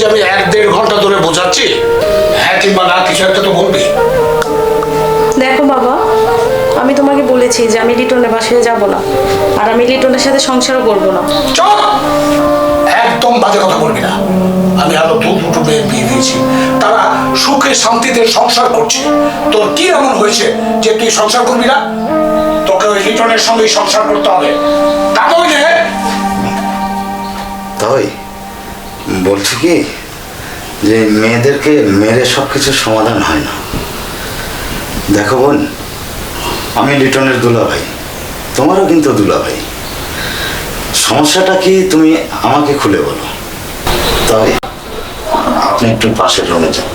যে আমি এক দেড় ঘণ্টা ধরে বোঝাচ্ছি হ্যাঁ কিংবা না কিছু একটা তো বলবি। দেখো বাবা আমি তোমাকে বলেছি যে আমি লিটনের বাসায় যাব না আর আমি লিটনের সাথে সংসারও করব না। চল একদম বাজে কথা বলবি না। আমি আরও দু দুটো মেয়ের বিয়ে দিয়েছি। তারা সুখে শান্তিতে সংসার করছে। তোর কি এমন হয়েছে যে তুই সংসার করবি না? তোকে ওই লিটনের সঙ্গে সংসার করতে হবে। তা নইলে তাই? বলছি কি, যে মেয়েদেরকে মেরে সব কিছুর সমাধান হয় না। দেখো বোন, আমি লিটনের দুলা ভাই তোমারও কিন্তু দুলা ভাই সমস্যাটা কি তুমি আমাকে খুলে বলো। তাই আপনি একটু পাশের রুমে যান।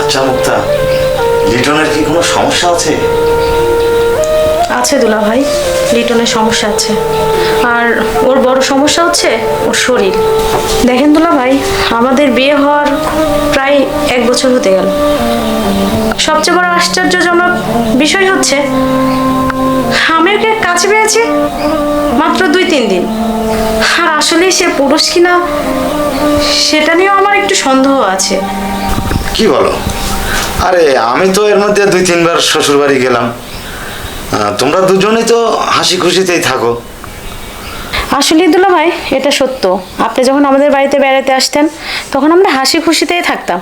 আচ্ছা মুক্তা। লিটনের কি কোনো সমস্যা আছে? আছে দুলা ভাই লিটনের সমস্যা আছে। আর ওর বড় সমস্যা হচ্ছে ওর শরীর। দেখেন দুলা ভাই আমাদের বিয়ে হওয়ার প্রায় এক বছর হতে গেল। সবচেয়ে বড় আশ্চর্যজনক বিষয় হচ্ছে আমি ওকে কাছে পেয়েছি মাত্র দুই তিন দিন। আর আসলে সে পুরুষ কিনা সেটা নিয়েও আমার একটু সন্দেহ আছে। কি বলো? আরে আমি তো এর মধ্যে দুই তিনবার শ্বশুর বাড়ি গেলাম তোমরা দুজনেই তো হাসি খুশিতেই থাকো। আসলে দুলা ভাই এটা সত্য। আপনি যখন আমাদের বাড়িতে বেড়াতে আসতেন তখন আমরা হাসি খুশিতেই থাকতাম।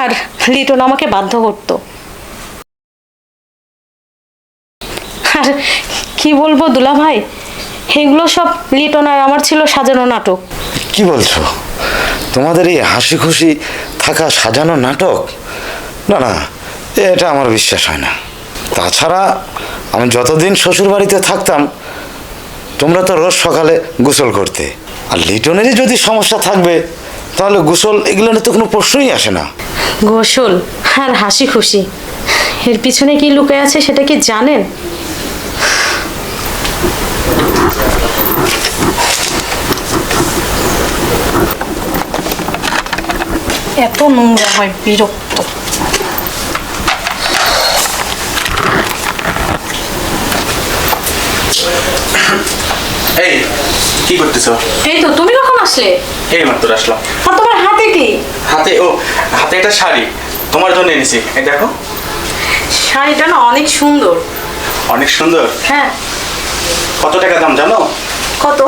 আর লিটন আমাকে বাধ্য করতো। আর কি বলব দুলা ভাই এগুলো সব লিটন আর আমার ছিল সাজানো নাটক। কি বলছো? তোমাদের এই হাসি খুশি থাকা সাজানো নাটক? না না এটা আমার বিশ্বাস হয় না। তাছাড়া আমি যতদিন শ্বশুর বাড়িতে থাকতাম তোমরা তো রোজ সকালে গোসল করতে। আর লিটনেরই যদি সমস্যা থাকবে তাহলে গোসল এগুলো তো কোনো প্রশ্নই আসে না। গোসল আর হাসি খুশি। এর পিছনে কি লুকে আছে সেটা কি জানেন? এত নোংরা হয় বিরক্ত। এই কি করতেছো? এই তো তুমি কখন আসলে? এই মাত্র আসলাম। আর তোমার হাতে কি? হাতে ও হাতে একটা শাড়ি। তোমার জন্য এনেছি। এই দেখো। শাড়িটা না অনেক সুন্দর। অনেক সুন্দর? হ্যাঁ। কত টাকা দাম জানো? কত?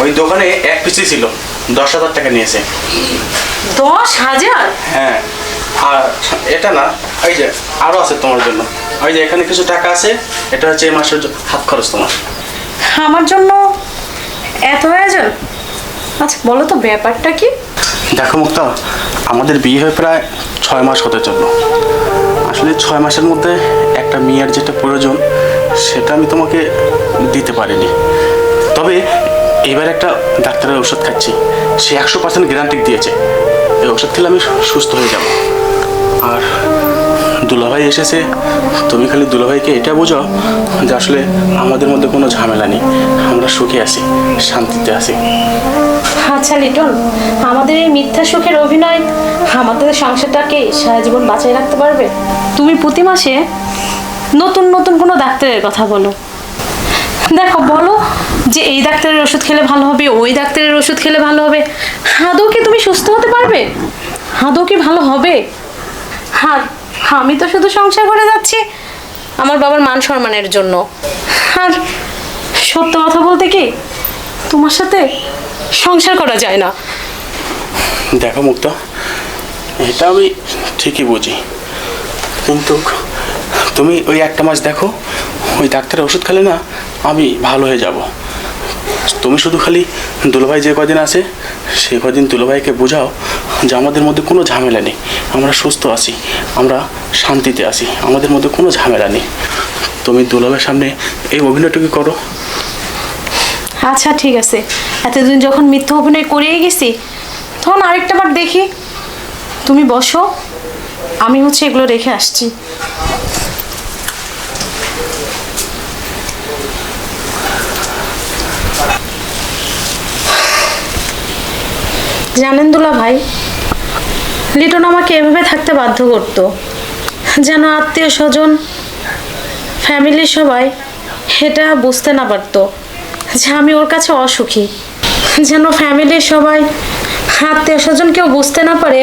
ওই দোকানে এক পিসই ছিল। দশ হাজার টাকা নিয়েছে। দশ হাজার? হ্যাঁ। আর এটা না ওই যে আরও আছে তোমার জন্য। ওই যে এখানে কিছু টাকা আছে এটা হচ্ছে এই মাসের হাত খরচ তোমার। আমার জন্য এত আয়োজন? আচ্ছা বলো তো ব্যাপারটা কি? দেখো মুক্তা, আমাদের বিয়ে হয়ে প্রায় ছয় মাস হতে চলল। আসলে ছয় মাসের মধ্যে একটা মেয়ের যেটা প্রয়োজন, সেটা আমি তোমাকে দিতে পারিনি। তবে এবার একটা ডাক্তারের ওষুধ খাচ্ছি। সে একশো পার্সেন্ট গ্যারান্টি দিয়েছে। এই ওষুধ খেলে আমি সুস্থ হয়ে যাব। আর দুলাভাই এসেছে। তুমি খালি দুলাভাইকে এটা বোঝাও যে আসলে আমাদের মধ্যে কোনো ঝামেলা নেই। আমরা সুখে আছি শান্তিতে আছি। আচ্ছা লিটন আমাদের এই মিথ্যা সুখের অভিনয় আমাদের সংসারটাকে সারা জীবন বাঁচিয়ে রাখতে পারবে? তুমি প্রতি মাসে নতুন নতুন কোনো ডাক্তারের কথা বলো। দেখো বলো যে এই ডাক্তারের ওষুধ খেলে ভালো হবে ওই ডাক্তারের ওষুধ খেলে ভালো হবে। আদৌ কি তুমি সুস্থ হতে পারবে? আদৌ কি ভালো হবে? আর আমি তো শুধু সংসার করে যাচ্ছি। আমার বাবার মান সম্মানের জন্য। আর সত্য কথা বলতে কি, তোমার সাথে সংসার করা যায় না। দেখো মুক্তা, এটা আমি ঠিকই বুঝি। কিন্তু তুমি ওই একটা মাস দেখো, ওই ডাক্তারের ওষুধ খেলে না আমি ভালো হয়ে যাব। তুমি শুধু খালি দুলভাই যে কদিন আছে, সে কদিন দুলভাইকে বোঝাও যে আমাদের মধ্যে কোনো ঝামেলা নেই। আমরা সুস্থ আছি, আমরা শান্তিতে আছি, আমাদের মধ্যে কোনো ঝামেলা নেই। তুমি দুলোভাইয়ের সামনে এই অভিনয়টুকু করো। আচ্ছা ঠিক আছে। এতদিন যখন মিথ্যা অভিনয় করিয়ে গেছি, তখন আরেকটা বার দেখি। তুমি বসো, আমি হচ্ছে এগুলো রেখে আসছি। জানেন দুলা ভাই, লিটন আমাকে এভাবে থাকতে বাধ্য করতো। যেন আত্মীয় স্বজন ফ্যামিলির সবাই এটা বুঝতে না পারতো যে আমি ওর কাছে অসুখী। যেন ফ্যামিলির সবাই, আত্মীয় স্বজন কেউ বুঝতে না পারে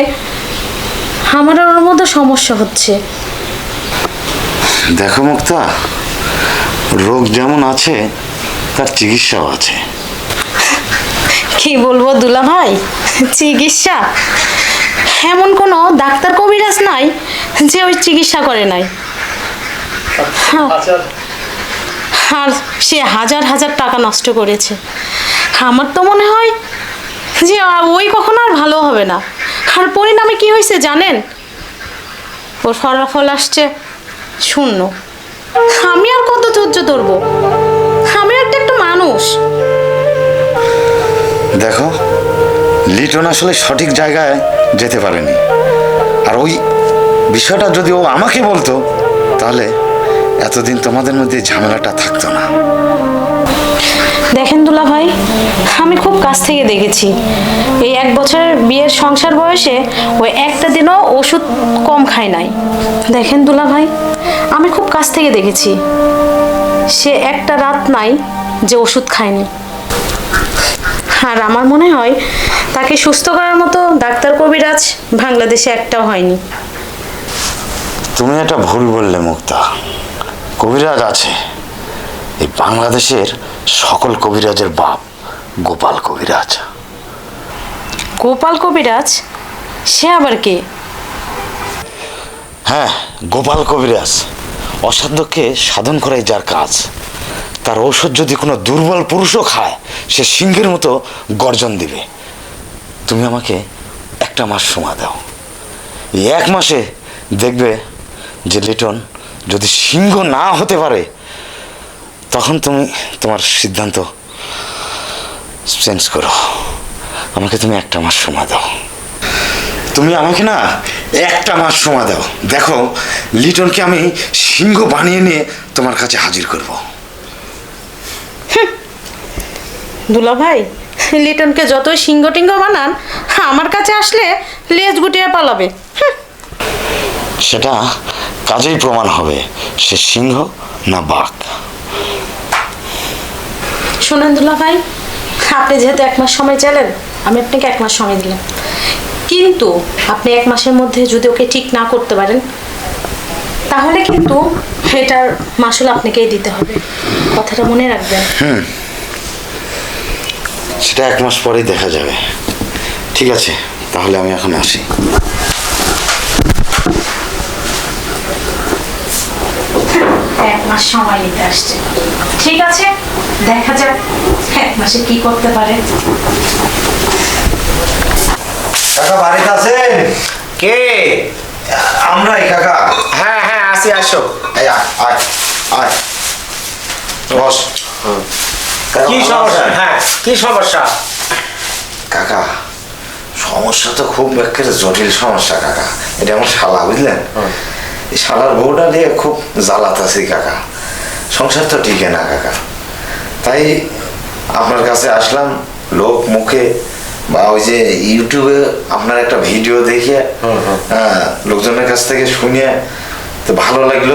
আমার ওর মধ্যে সমস্যা হচ্ছে। দেখো মুক্তা, রোগ যেমন আছে, তার চিকিৎসাও আছে। কি বলব দুলা ভাই? চিকিৎসা? এমন কোনো ডাক্তার কবিরাজ নাই যে ওই চিকিৎসা করে নাই। আর সে হাজার হাজার টাকা নষ্ট করেছে। আমার তো মনে হয় যে ওই কখনো আর ভালো হবে না। আর পরিণামে কি হয়েছে জানেন? ওর ফলাফল আসছে শূন্য। আমি আর কত ধৈর্য ধরবো? আমি একটা একটা মানুষ। দেখো, লিটন আসলে সঠিক জায়গায় যেতে পারেনি। আর ওই বিষয়টা যদি ও আমাকে বলতো, তাহলে এতদিন তোমাদের মধ্যে ঝামেলাটা থাকতো না। দেখেন দুলা ভাই, আমি খুব কাছ থেকে দেখেছি। এই এক বছরের বিয়ের সংসার বয়সে ওই একটা দিনও ওষুধ কম খায় নাই। দেখেন দুলা ভাই, আমি খুব কাছ থেকে দেখেছি। সে একটা রাত নাই যে ওষুধ খায়নি। আর আমার মনে হয় তাকে সুস্থ করার মতো ডাক্তার কবিরাজ বাংলাদেশে একটাও হয়নি। তুমি এটা ভুল বললে মুক্তা। কবিরাজ আছে। এই বাংলাদেশের সকল কবিরাজের বাপ গোপাল কবিরাজ। গোপাল কবিরাজ? সে আবার কে? হ্যাঁ গোপাল কবিরাজ। অসাধ্যকে সাধন করাই যার কাজ। তার ঔষধ যদি কোনো দুর্বল পুরুষও খায়, সে সিংহের মতো গর্জন দিবে। তুমি আমাকে একটা মাস সময় দাও। এই এক মাসে দেখবে যে লিটন যদি সিংহ না হতে পারে, তখন তুমি তোমার সিদ্ধান্ত চেঞ্জ করো। আমাকে তুমি একটা মাস সময় দাও। তুমি আমাকে না একটা মাস সময় দাও। দেখো, লিটনকে আমি সিংহ বানিয়ে নিয়ে তোমার কাছে হাজির করব। দুলা ভাই লিটনকে যতই সিংহ টিঙ্গ বানান আমার কাছে আসলে লেজ গুটিয়ে পালাবে। সেটা কাজেই প্রমাণ হবে সে সিংহ না বাঘ। শুনেন দুলা ভাই আপনি যেহেতু এক মাস সময় চাইলেন আমি আপনাকে এক মাস সময় দিলাম। কিন্তু আপনি এক মাসের মধ্যে যদি ওকে ঠিক না করতে পারেন তাহলে কিন্তু এটার মাসুল আপনাকেই দিতে হবে। কথাটা মনে রাখবেন। সেটা এক মাস পরেই দেখা যাবে। ঠিক আছে তাহলে আমি এখন আসি। এক মাস সময় নিতে আসছে। ঠিক আছে দেখা যাক এক মাসে কি করতে পারে। কাকা বাড়িতে আছেন? কে? আমরাই কাকা। হ্যাঁ হ্যাঁ আসি আসো। এই আয় আয় আয়। বস। কি সমস্যা? হ্যাঁ কি সমস্যা? কাকা সমস্যা তো খুব একেবারে জটিল সমস্যা কাকা। এটা আমার শালা বুঝলেন? এই শালার বউটা নিয়ে খুব জ্বালাত আছি কাকা। সংসার তো টিকে না কাকা। তাই আপনার কাছে আসলাম লোক মুখে বা ওই যে ইউটিউবে আপনার একটা ভিডিও দেখে হ্যাঁ, লোকজনের কাছ থেকে শুনে তো ভালো লাগল।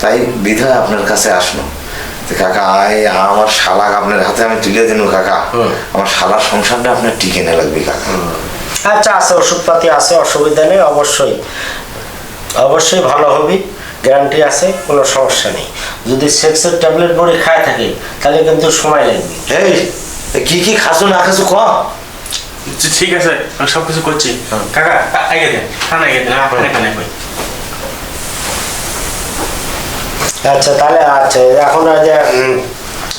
তাই বিধায় আপনার কাছে আসলো। কাকা আয় আমার শালাক আপনার হাতে আমি তুলে দিন কাকা। আমার শালার সংসারটা আপনার টিকে না লাগবে কাকা। আচ্ছা আছে ওষুধপাতি আছে অসুবিধা নেই অবশ্যই। অবশ্যই ভালো হবে গ্যারান্টি আছে কোনো সমস্যা নেই। যদি সেক্সের ট্যাবলেট বড়ি খায় থাকে তাহলে কিন্তু সময় লাগবে। এই কি কি খাসো না খাসো ক? ঠিক আছে আমি সব কিছু করছি কাকা আগে দেন খানা আগে দেন আপনার এখানে আচ্ছা তাহলে আচ্ছা এখন যে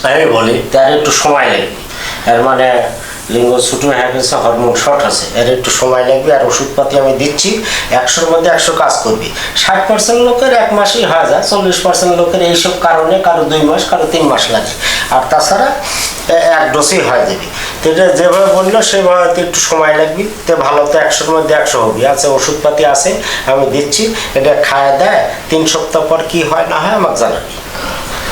আমি বলি তার একটু সময় লাগবে এর মানে লিঙ্গ ছুটো হয়ে গেছে হরমোন শর্ট আছে। এর একটু সময় লাগবে আর ওষুধপাতি আমি দিচ্ছি। একশোর মধ্যে একশো কাজ করবি। ষাট পার্সেন্ট লোকের এক মাসেই হয়ে যায় চল্লিশ পার্সেন্ট লোকের এইসব কারণে কারও দুই মাস কারও তিন মাস লাগে। আর তাছাড়া এক ডোসেই হয়ে যাবে। তো এটা যেভাবে বলল সেভাবে তো একটু সময় লাগবে। তো ভালো তো একশোর মধ্যে একশো হবে। আছে ওষুধপাতি আছে আমি দিচ্ছি। এটা খায় দেয় তিন সপ্তাহ পর কি হয় না হয় আমাকে জানাবি।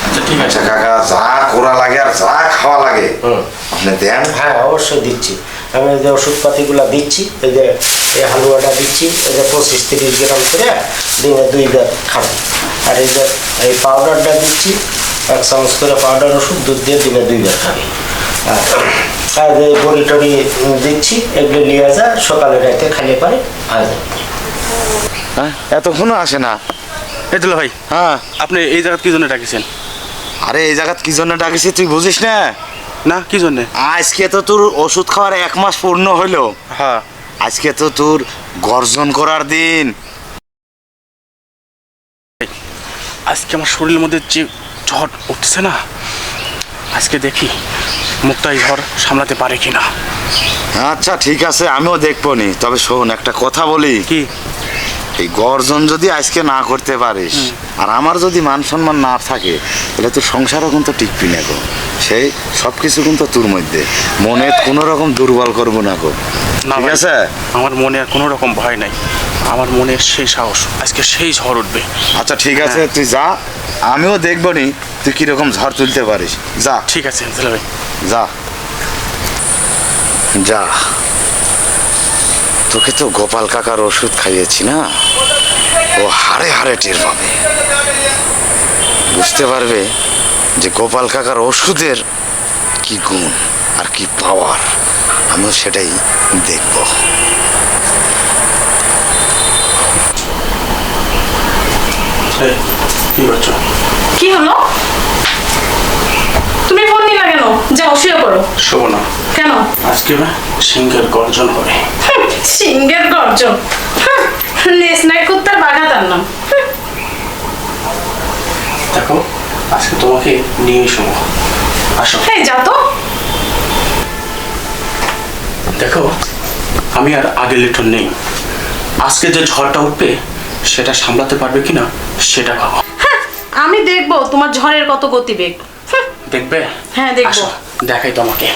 আচ্ছা ঠিক আছে। আচ্ছা কাকা যা করা লাগে আর যা খাওয়া লাগে হুম। আপনি দেন হ্যাঁ অবশ্যই দিচ্ছি। আমি এই যে ওষুধপাতিগুলো দিচ্ছি এই যে এই হালুয়াটা দিচ্ছি এই যে পঁচিশ তিরিশ গ্রাম করে দিনে দুইবার খাবেন আর এই যে এই পাউডারটা দিচ্ছি এক চামচ করে পাউডার ওষুধ দুধ দিয়ে দিনে দুইবার খাবে। আর আর এই বড়ি টড়ি দিচ্ছি এগুলো নিয়ে যা সকালে রাতে খালি পারে হয়ে যাবে হ্যাঁ? এতক্ষণও আসে না। এই দুলা ভাই হ্যাঁ। আপনি এই জায়গা কি জন্য ডাকিছেন? আরে এই জায়গাত কি জন্য ডাকিছি তুই বুঝিস না? না কি জন্যে? আজকে তো তোর ওষুধ খাওয়ার এক মাস পূর্ণ হইল। হ্যাঁ। আজকে তো তোর গর্জন করার দিন। আজকে আমার শরীরের মধ্যে যে ঝড় উঠছে না আজকে দেখি এই ঝড় সামলাতে পারে কিনা। আচ্ছা ঠিক আছে আমিও দেখব নি। তবে শোন একটা কথা বলি। কি? এই গর্জন যদি আজকে না করতে পারিস আর আমার যদি মান সম্মান না থাকে তাহলে তোর সংসারও কিন্তু টিকবি না গো। সেই সব কিছু কিন্তু তোর মধ্যে। মনে কোনো রকম দুর্বল করব না গো। ঠিক আছে? আমার মনে আর কোনো রকম ভয় নাই। আমার মনের সেই সাহস। আজকে সেই ঝড় উঠবে। আচ্ছা ঠিক আছে তুই যা। আমিও দেখব নি তুই কীরকম ঝড় তুলতে পারিস। যা। ঠিক আছে ভাই। যা। যা। তোকে তো গোপাল কাকার ওষুধ খাইয়েছি না? ও হাড়ে হাড়ে টের পাবে। বুঝতে পারবে যে গোপাল কাকার ওষুধের কি গুণ আর কি পাওয়ার। আমিও সেটাই দেখব। কি হলো? তুমি ফোন নিলা কেন? যাও শুয়ে পড়ো। শোবো না। কেন? আজকে সিংহের গর্জন হবে। হুম, সিংহের গর্জন। লেস নাই কুত্তার বাঘাতার নাম দেখো আজকে তোমাকে নিয়ে আসো। এই যা তো। দেখো আমি আর আগে লিটন নেই। আজকে যে ঝড়টা উঠবে সেটা সামলাতে পারবে কিনা সেটা ভাবো। হ্যাঁ, আমি দেখব তোমার ঝড়ের কত গতিবেগ। দেখবে? হ্যাঁ, দেখব। দেখাই তোমাকে।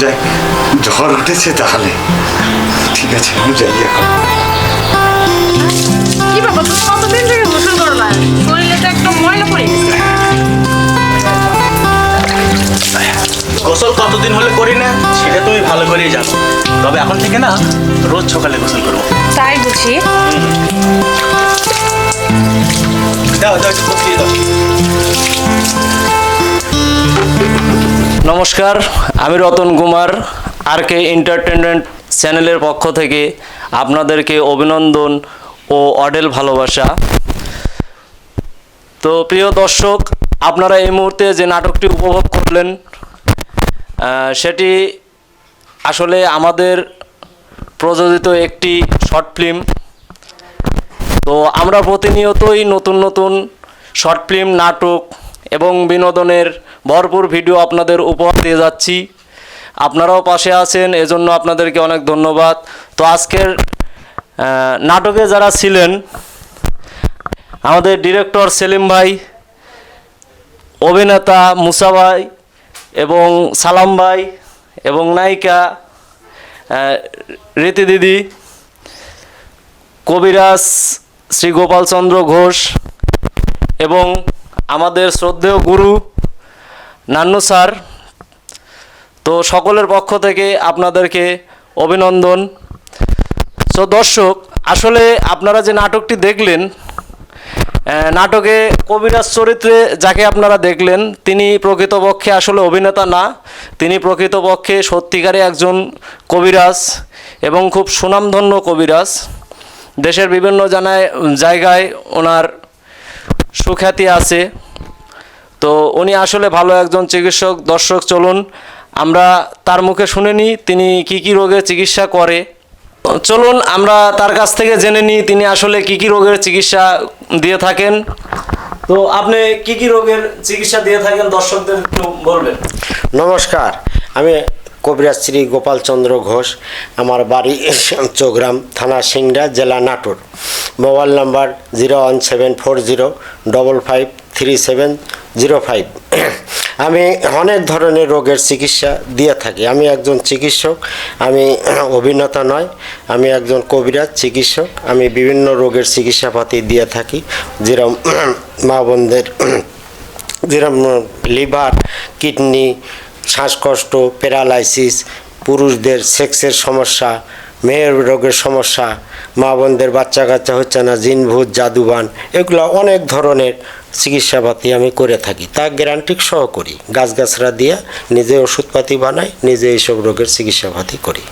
যাই ঝড় উঠেছে তাহলে। ঠিক আছে আমি যাই এখন। কি বাবা তুমি কতদিন থেকে গোসল করো না? শরীরে তো একদম ময়লা পড়ে গেছে। গোসল কতদিন হলে করি না সেটা তুমি ভালো করেই জানো। তবে এখন থেকে না রোজ সকালে গোসল করব। তাই বুঝি। দাও দাও একটু দাও। নমস্কার, আমি Ratan Kumar, R K entertainment চ্যানেলের পক্ষ থেকে আপনাদেরকে অভিনন্দন ও অডেল ভালোবাসা। তো প্রিয় দর্শক, আপনারা এই মুহূর্তে যে নাটকটি উপভোগ করলেন সেটি আসলে আমাদের প্রযোজিত একটি শর্ট ফিল্ম। তো আমরা প্রতিনিয়তই নতুন নতুন শর্ট ফিল্ম, নাটক এবং বিনোদনের ভরপুর ভিডিও আপনাদের উপহার দিয়ে যাচ্ছি। আপনারাও পাশে আছেন, এজন্য আপনাদেরকে অনেক ধন্যবাদ। তো আজকের নাটকে যারা ছিলেন, আমাদের ডিরেক্টর সেলিম ভাই, অভিনেতা মুসা ভাই এবং সালাম ভাই এবং নায়িকা রীতি দিদি, কবিরাজ শ্রী গোপালচন্দ্র ঘোষ এবং আমাদের শ্রদ্ধেয় গুরু নান্নু স্যার, তো সকলের পক্ষ থেকে আপনাদেরকে অভিনন্দন। তো দর্শক, আসলে আপনারা যে নাটকটি দেখলেন নাটকে কবিরাজ চরিত্রে যাকে আপনারা দেখলেন, তিনি প্রকৃতপক্ষে আসলে অভিনেতা না। তিনি প্রকৃতপক্ষে সত্যিকারে একজন কবিরাজ এবং খুব সুনামধন্য কবিরাজ। দেশের বিভিন্ন জানায়, জায়গায় ওনার সুখ্যাতি আছে। তো উনি আসলে ভালো একজন চিকিৎসক, দর্শক চলুন, আমরা তার মুখে শুনে নিই তিনি কি কি রোগের চিকিৎসা করে। চলুন, আমরা তার কাছ থেকে জেনে নিই তিনি আসলে কি কি রোগের চিকিৎসা দিয়ে থাকেন। তো আপনি কি কি রোগের চিকিৎসা দিয়ে থাকেন, দর্শকদের একটু বলবেন। নমস্কার, আমি কবিরাজ শ্রী গোপালচন্দ্র ঘোষ, আমার বাড়ি চৌগ্রাম, থানা সিংড়া, জেলা Natore. Mobile number zero one seven four zero double five three seven zero five. আমি অনেক ধরনের রোগের চিকিৎসা দিয়ে থাকি। আমি একজন চিকিৎসক, আমি অভিনেতা নয়, আমি একজন কবিরাজ, চিকিৎসক। আমি বিভিন্ন রোগের চিকিৎসাপাতি দিয়ে থাকি। যেরকম মা বোনদের যেরকম লিভার, কিডনি শ্বাসকষ্ট, প্যারালাইসিস, পুরুষদের সেক্সের সমস্যা, মেয়ের রোগের সমস্যা মা বোনদের বাচ্চা কাচ্চা হচ্ছে না, জিনভূত, জাদুবান, এগুলো অনেক ধরনের চিকিৎসাপাতি আমি করে থাকি। তা গ্যারান্টিক সহ করি। গাছগাছরা দিয়ে নিজে ওষুধপাতি বানাই, নিজে এইসব রোগের চিকিৎসাপাতি করি।